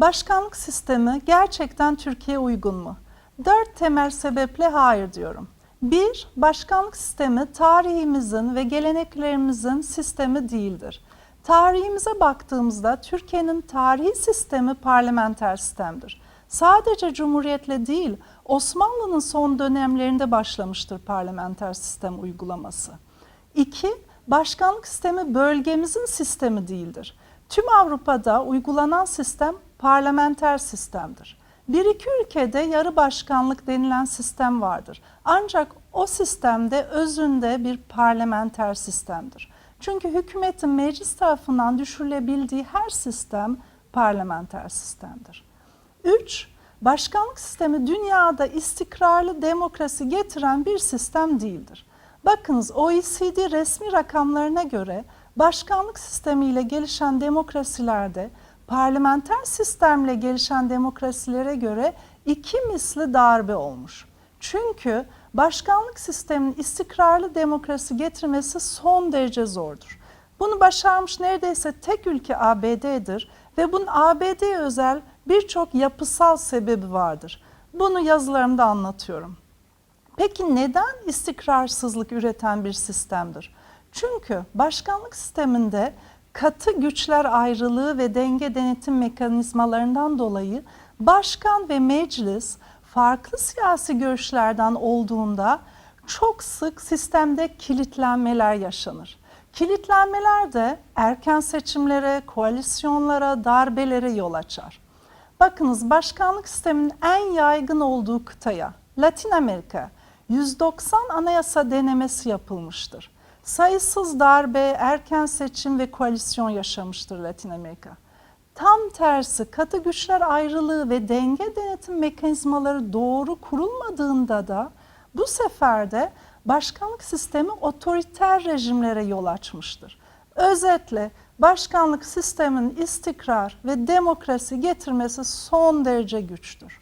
Başkanlık sistemi gerçekten Türkiye uygun mu? Dört temel sebeple hayır diyorum. Bir, başkanlık sistemi tarihimizin ve geleneklerimizin sistemi değildir. Tarihimize baktığımızda Türkiye'nin tarihi sistemi parlamenter sistemdir. Sadece Cumhuriyet'le değil, Osmanlı'nın son dönemlerinde başlamıştır parlamenter sistem uygulaması. İki, başkanlık sistemi bölgemizin sistemi değildir. Tüm Avrupa'da uygulanan sistem parlamenter sistemdir. Bir iki ülkede yarı başkanlık denilen sistem vardır. Ancak o sistemde özünde bir parlamenter sistemdir. Çünkü hükümetin meclis tarafından düşürülebildiği her sistem parlamenter sistemdir. 3. Başkanlık sistemi dünyada istikrarlı demokrasi getiren bir sistem değildir. Bakınız OECD resmi rakamlarına göre başkanlık sistemiyle gelişen demokrasilerde parlamenter sistemle gelişen demokrasilere göre iki misli darbe olmuş. Çünkü başkanlık sisteminin istikrarlı demokrasi getirmesi son derece zordur. Bunu başarmış neredeyse tek ülke ABD'dir ve bunun ABD'ye özel birçok yapısal sebebi vardır. Bunu yazılarımda anlatıyorum. Peki neden istikrarsızlık üreten bir sistemdir? Çünkü başkanlık sisteminde katı güçler ayrılığı ve denge denetim mekanizmalarından dolayı başkan ve meclis farklı siyasi görüşlerden olduğunda çok sık sistemde kilitlenmeler yaşanır. Kilitlenmeler de erken seçimlere, koalisyonlara, darbelere yol açar. Bakınız başkanlık sisteminin en yaygın olduğu kıtaya Latin Amerika 190 anayasa denemesi yapılmıştır. Sayısız darbe, erken seçim ve koalisyon yaşamıştır Latin Amerika. Tam tersi katı güçler ayrılığı ve denge denetim mekanizmaları doğru kurulmadığında da bu sefer de başkanlık sistemi otoriter rejimlere yol açmıştır. Özetle başkanlık sisteminin istikrar ve demokrasi getirmesi son derece güçtür.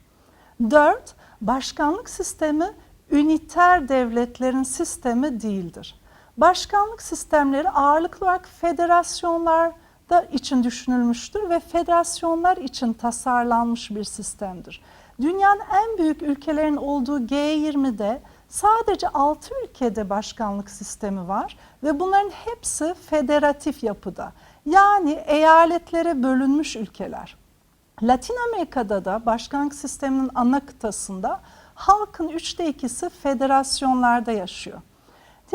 4. Başkanlık sistemi üniter devletlerin sistemi değildir. Başkanlık sistemleri ağırlıklı olarak federasyonlar da için düşünülmüştür ve federasyonlar için tasarlanmış bir sistemdir. Dünyanın en büyük ülkelerin olduğu G20'de sadece 6 ülkede başkanlık sistemi var ve bunların hepsi federatif yapıda. Yani eyaletlere bölünmüş ülkeler. Latin Amerika'da da başkanlık sisteminin ana kıtasında halkın üçte ikisi federasyonlarda yaşıyor.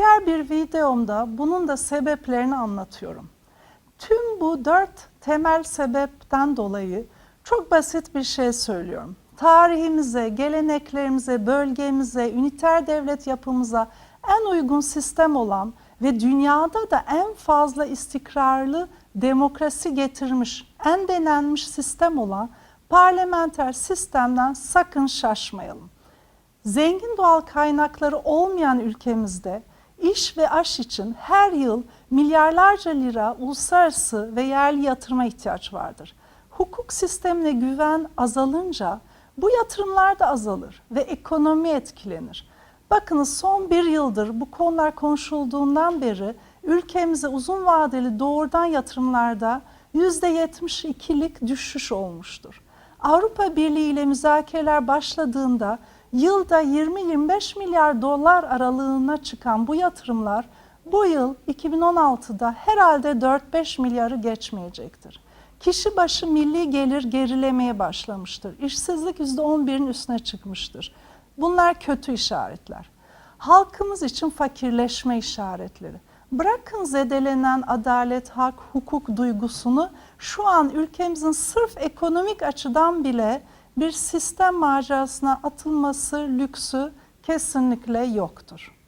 Diğer bir videomda bunun da sebeplerini anlatıyorum. Tüm bu dört temel sebepten dolayı çok basit bir şey söylüyorum. Tarihimize, geleneklerimize, bölgemize, üniter devlet yapımıza en uygun sistem olan ve dünyada da en fazla istikrarlı demokrasi getirmiş, en denenmiş sistem olan parlamenter sistemden sakın şaşmayalım. Zengin doğal kaynakları olmayan ülkemizde iş ve aş için her yıl milyarlarca lira uluslararası ve yerli yatırıma ihtiyaç vardır. Hukuk sistemine güven azalınca bu yatırımlar da azalır ve ekonomi etkilenir. Bakınız son bir yıldır bu konular konuşulduğundan beri ülkemize uzun vadeli doğrudan yatırımlarda %72'lik düşüş olmuştur. Avrupa Birliği ile müzakereler başladığında yılda 20-25 milyar dolar aralığına çıkan bu yatırımlar bu yıl 2016'da herhalde 4-5 milyarı geçmeyecektir. Kişi başı milli gelir gerilemeye başlamıştır. İşsizlik %11'in üstüne çıkmıştır. Bunlar kötü işaretler. Halkımız için fakirleşme işaretleri. Bırakın zedelenen adalet, hak, hukuk duygusunu şu an ülkemizin sırf ekonomik açıdan bile bir sistem macerasına atılması lüksü kesinlikle yoktur.